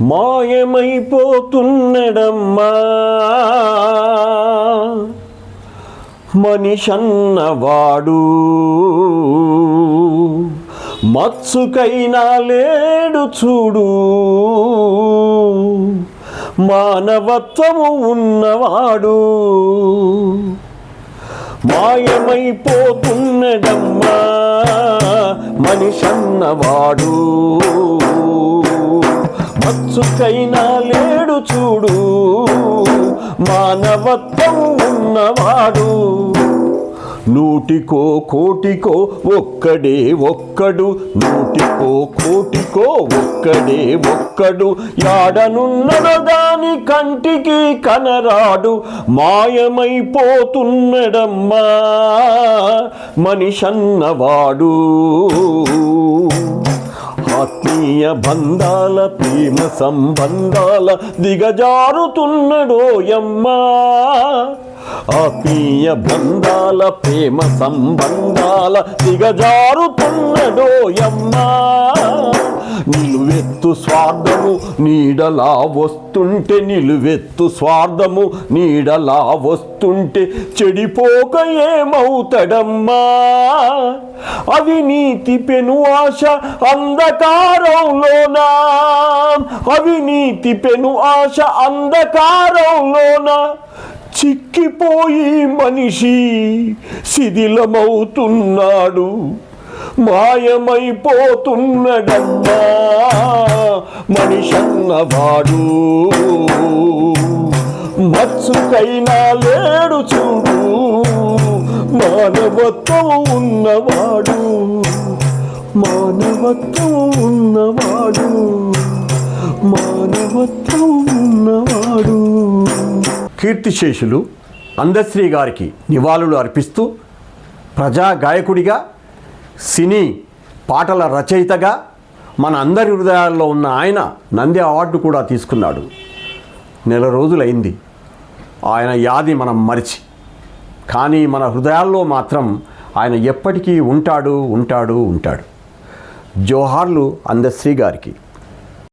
మాయమైపోతున్నడమ్మా. మనిషన్నవాడు. మత్సుకైనా లేడు చూడు. మానవత్వము ఉన్నవాడు. మాయమైపోతున్నడమ్మా. మనిషన్నవాడు. మత్సుకైనా లేడు చూడు. మానవత్వం ఉన్నవాడు. నూటికో కోటికో ఒక్కడే ఒక్కడు. నూటికో కోటికో ఒక్కడే ఒక్కడు. యాడనున్నదో దాని కంటికి కనరాడు. మాయమైపోతున్నడమ్మా. మనిషన్నవాడు. ఆత్మీయ బంధాల ప్రేమ సంబంధాల దిగజారుతున్నడోయమ్మా. ఆత్మీయ బంధాల ప్రేమ సంబంధాల దిగజారుతున్నడోయమ్మా నిలువెత్తు స్వార్థము నీడలా వస్తుంటే నిలువెత్తు స్వార్థము నీడలా వస్తుంటే చెడిపోక ఏమవుతడమ్మా. అవినీతి పెను ఆశ అంధకారంలోనా. అవినీతి పెను ఆశ అంధకారంలోన చిక్కిపోయి మనిషి శిథిలమవుతున్నాడు మాయమైపోతున్నడమ్మా మనిషన్నవాడు. మత్సుకైనా లేడు చూడు మానవత్వం ఉన్నవాడు. మానవత్వం ఉన్నవాడు. మానవత్వం ఉన్నవాడు. కీర్తిశేషులు అందశ్రీ గారికి నివాళులు అర్పిస్తూ ప్రజా గాయకుడిగా సినీ పాటల రచయితగా మన అందరి హృదయాల్లో ఉన్న ఆయన నంది అవార్డు కూడా తీసుకున్నాడు. నెల రోజులైంది. ఆయన యాది మనం మరిచి కానీ మన హృదయాల్లో మాత్రం ఆయన ఎప్పటికీ ఉంటాడు ఉంటాడు ఉంటాడు. జోహార్లు అందశ్రీ గారికి.